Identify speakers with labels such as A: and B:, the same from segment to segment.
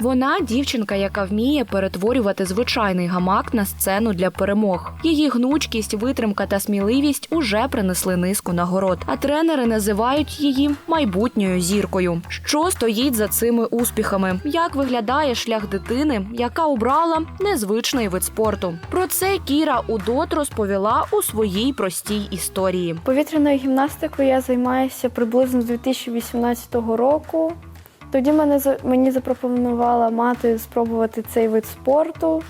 A: Вона дівчинка, яка вміє перетворювати звичайний гамак на сцену для перемог. Її гнучкість, витримка та сміливість уже принесли низку нагород. А тренери називають її майбутньою зіркою. Що стоїть за цими успіхами? Як виглядає шлях дитини, яка обрала незвичний вид спорту? Про це Кіра Удот розповіла у своїй простій історії.
B: Повітряною гімнастикою я займаюся приблизно з 2018 року. Тоді мене мені запропонувала мати спробувати цей вид спорту,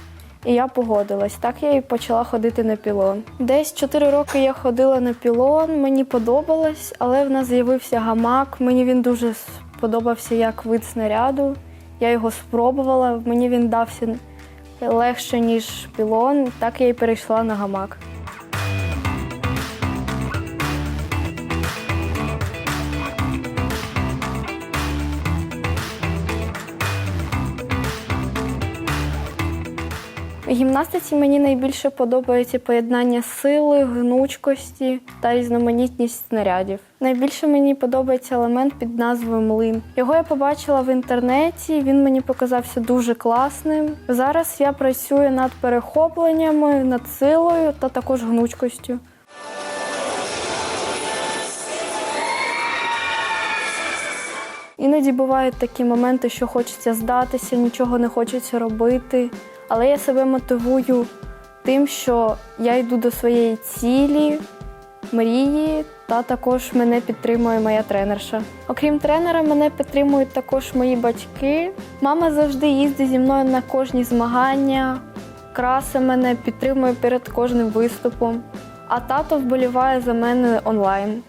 B: і я погодилась. Так я і почала ходити на пілон. Десь 4 роки я ходила на пілон, мені подобалось, але в нас з'явився гамак. Мені він дуже сподобався як вид снаряду. Я його спробувала, мені він дався легше, ніж пілон. Так я і перейшла на гамак. У гімнастиці мені найбільше подобається поєднання сили, гнучкості та різноманітність снарядів. Найбільше мені подобається елемент під назвою млин. Його я побачила в інтернеті. Він мені показався дуже класним. Зараз я працюю над перехопленнями, над силою та також гнучкостю. Іноді бувають такі моменти, що хочеться здатися, нічого не хочеться робити. Але я себе мотивую тим, що я йду до своєї цілі, мрії, та також мене підтримує моя тренерша. Окрім тренера, мене підтримують також мої батьки. Мама завжди їздить зі мною на кожні змагання, красе мене, підтримує перед кожним виступом. А тато вболіває за мене онлайн.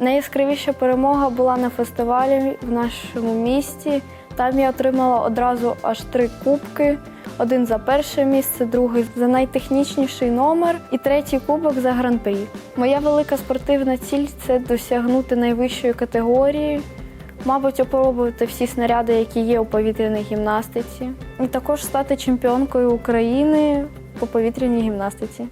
B: Найяскравіша перемога була на фестивалі в нашому місті. Там я отримала одразу аж три кубки: один за перше місце, другий за найтехнічніший номер і третій кубок за гран-прі. Моя велика спортивна ціль це досягнути найвищої категорії, мабуть, опробувати всі снаряди, які є у повітряній гімнастиці, і також стати чемпіонкою України по повітряній гімнастиці.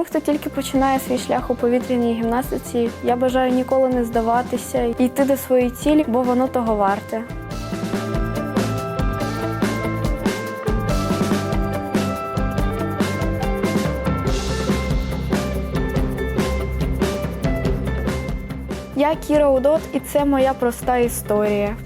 B: Тим, хто тільки починає свій шлях у повітряній гімнастиці, я бажаю ніколи не здаватися і йти до своєї цілі, бо воно того варте. Я Кіра Удот, і це моя проста історія.